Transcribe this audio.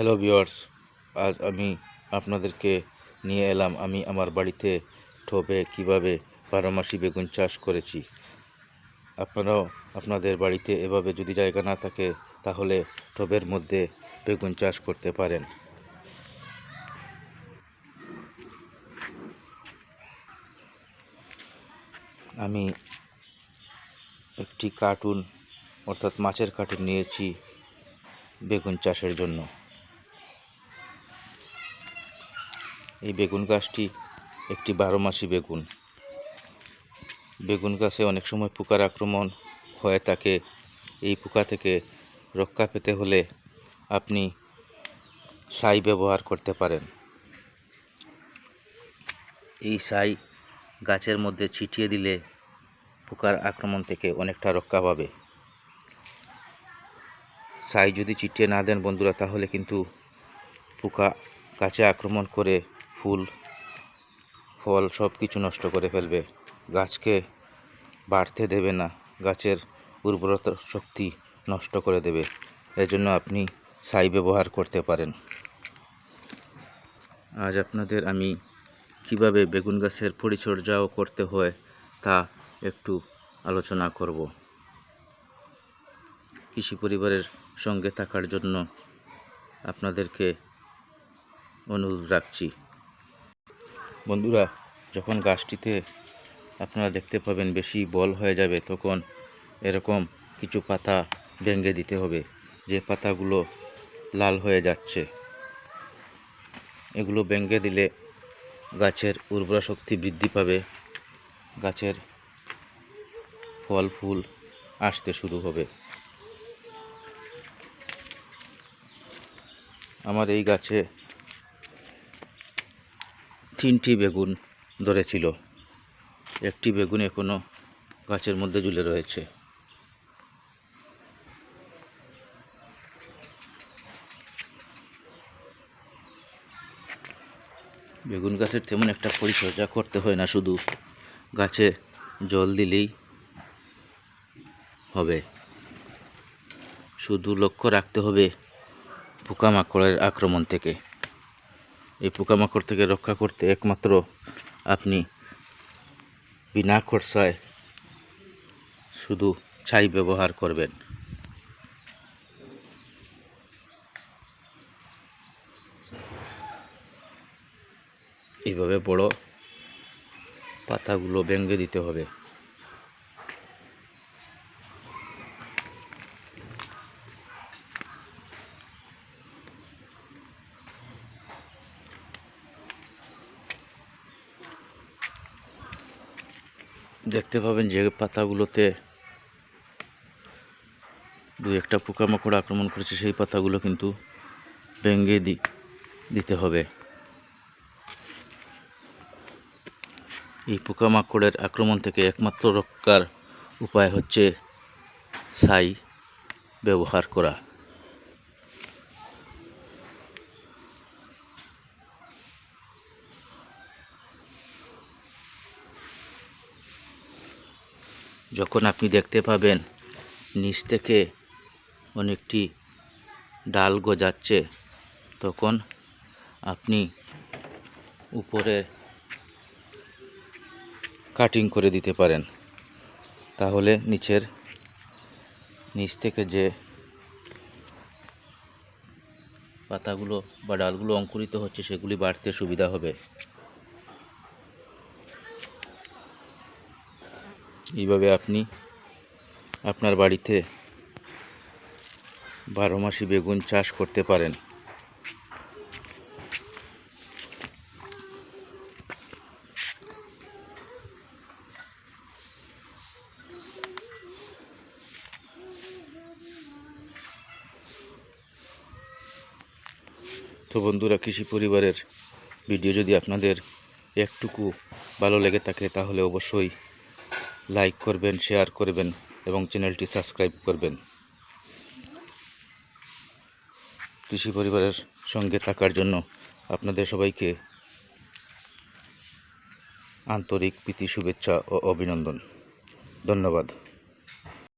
Hello viewers আজ আমি আপনাদেরকে নিয়ে এলাম আমি আমার বাড়িতে ঠোবে কীভাবে বারোমাসি বেগুন চাষ করেছি। আপনারাও আপনাদের বাড়িতে এভাবে যদি জায়গা না থাকে, তাহলে ঠোবের মধ্যে বেগুন চাষ করতে পারেন। আমি একটি কার্টুন অর্থাৎ মাছের কার্টুন নিয়েছি বেগুন চাষের জন্য। এই বেগুন গাছটি একটি বারো মাসি বেগুন। বেগুন গাছে অনেক সময় পোকার আক্রমণ হয়ে থাকে এই পোকা থেকে রক্ষা পেতে হলে আপনি ছাই ব্যবহার করতে পারেন। এই ছাই গাছের মধ্যে ছিটিয়ে দিলে পোকার আক্রমণ থেকে অনেকটা রক্ষা পাবে। ছাই যদি ছিটিয়ে না দেন বন্ধুরা, তাহলে কিন্তু পোকা গাছে আক্রমণ করে ফুল, ফল সব কিছু নষ্ট করে ফেলবে। গাছকে বাড়তে দেবে না, গাছের উর্বরতা শক্তি নষ্ট করে দেবে। এজন্য আপনি ছাই ব্যবহার করতে পারেন। আজ আপনাদের আমি কীভাবে বেগুন গাছের পরিচর্যাও করতে হয় তা একটু আলোচনা করব। কৃষি পরিবারের সঙ্গে থাকার জন্য আপনাদেরকে অনুরোধ রাখছি। বন্ধুরা, যখন গাছটিতে আপনারা দেখতে পাবেন বেশি বল হয়ে যাবে, তখন এরকম কিছু পাতা ভেঙে দিতে হবে। যে পাতাগুলো লাল হয়ে যাচ্ছে, এগুলো ভেঙে দিলে গাছের উর্বরা শক্তি বৃদ্ধি পাবে। গাছের ফল, ফুল আসতে শুরু হবে। আমার এই গাছে তিনটি বেগুন ধরেছিল। একটি বেগুন এখনও গাছের মধ্যে ঝুলে রয়েছে। বেগুন গাছের তেমন একটা পরিচর্যা করতে হয় না, শুধু গাছে জল দিলেই হবে। শুধু লক্ষ্য রাখতে হবে পোকামাকড়ের আক্রমণ থেকে। এই পোকামাকড় থেকে রক্ষা করতে একমাত্র আপনি বিনা খরচায় শুধু ছাই ব্যবহার করবেন। এইভাবে বড় পাতাগুলো ভেঙে দিতে হবে। দেখতে পাবেন যে পাতাগুলোতে দু একটা পোকামাকড় আক্রমণ করেছে, সেই পাতাগুলো কিন্তু ভেঙে দিতে হবে। এই পোকামাকড়ের আক্রমণ থেকে একমাত্র রক্ষার উপায় হচ্ছে ছাই ব্যবহার করা। যখন আপনি দেখতে পাবেন নিচ থেকে অনেকটি ডাল গজাচ্ছে, তখন আপনি উপরে কাটিং করে দিতে পারেন। তাহলে নিচের, নিচ থেকে যে পাতাগুলো বা ডালগুলো অঙ্কুরিত হচ্ছে, সেগুলি বাড়তে সুবিধা হবে। এইভাবে আপনি আপনার বাড়িতে বারো মাসি বেগুন চাষ করতে পারেন। তো বন্ধুরা, কৃষি পরিবারের ভিডিও যদি আপনাদের একটুকু ভালো লেগে থাকে, তাহলে অবশ্যই লাইক করবেন, শেয়ার করবেন এবং চ্যানেলটি সাবস্ক্রাইব করবেন। কৃষি পরিবারের সঙ্গে থাকার জন্য আপনাদের সবাইকে আন্তরিক প্রীতি, শুভেচ্ছা ও অভিনন্দন। ধন্যবাদ।